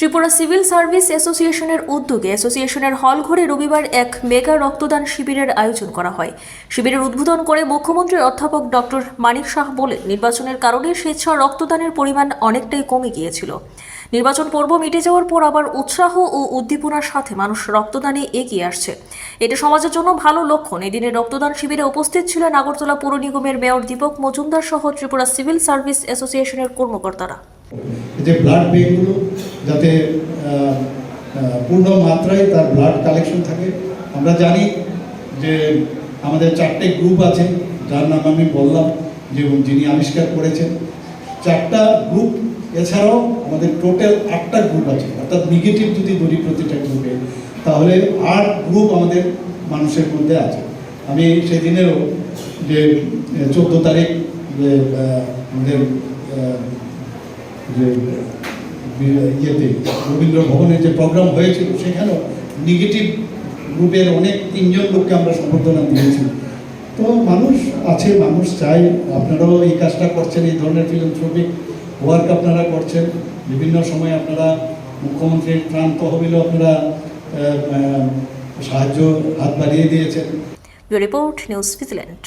Tripura civil service অ্যাসোসিয়েশনের উদ্যোগে অ্যাসোসিয়েশনের হল ঘরে রবিবার এক মেগা রক্তদান শিবিরের আয়োজন করা হয়। শিবিরের উদ্বোধন করে মুখ্যমন্ত্রী অধ্যাপক ডক্টর মানিক শাহ বলেন, নির্বাচনের কারণে স্বেচ্ছা রক্তদানের পরিমাণ অনেকটাই কমে গিয়েছিল। নির্বাচন পর্ব মিটে যাওয়ার পর আবার উৎসাহ ও উদ্দীপনার সাথে মানুষ রক্তদানে এগিয়ে আসছে। এটা সমাজের জন্য ভালো লক্ষণ। এদিনে রক্তদান শিবিরে উপস্থিত ছিলেন আগরতলা পৌর নিগমের মেয়র দীপক মজুমদার সহ ত্রিপুরা সিভিল সার্ভিস অ্যাসোসিয়েশনের কর্মকর্তারা। যে ব্লাড ব্যাঙ্কগুলো যাতে পূর্ণ মাত্রায় তার ব্লাড কালেকশন থাকে। আমরা জানি যে আমাদের চারটে গ্রুপ আছে, যার নাম আমি বললাম যে যিনি আবিষ্কার করেছেন। চারটা গ্রুপ এছাড়াও আমাদের টোটাল আটটা গ্রুপ আছে, অর্থাৎ নেগেটিভ যদি ধরি প্রতিটা গ্রুপে তাহলে আট গ্রুপ আমাদের মানুষের মধ্যে আছে। আমি সেদিনেরও যে চোদ্দ তারিখ যে আমাদের যে ইয়েতে রবীন্দ্র ভবনের যে প্রোগ্রাম হয়েছিল, সেখানেও নেগেটিভ গ্রুপের অনেক তিনজন লোককে আমরা সম্বর্ধনা দিয়েছি। তো মানুষ আছে, মানুষ চাই আপনারাও এই কাজটা করছেন, এই ধরনের ফিল্মথ্রপিক ওয়ার্ক আপনারা করছেন। বিভিন্ন সময় আপনারা মুখ্যমন্ত্রীর ত্রাণ তহবিলও আপনারা সাহায্য হাত বাড়িয়ে দিয়েছেন। Report, news vigilant.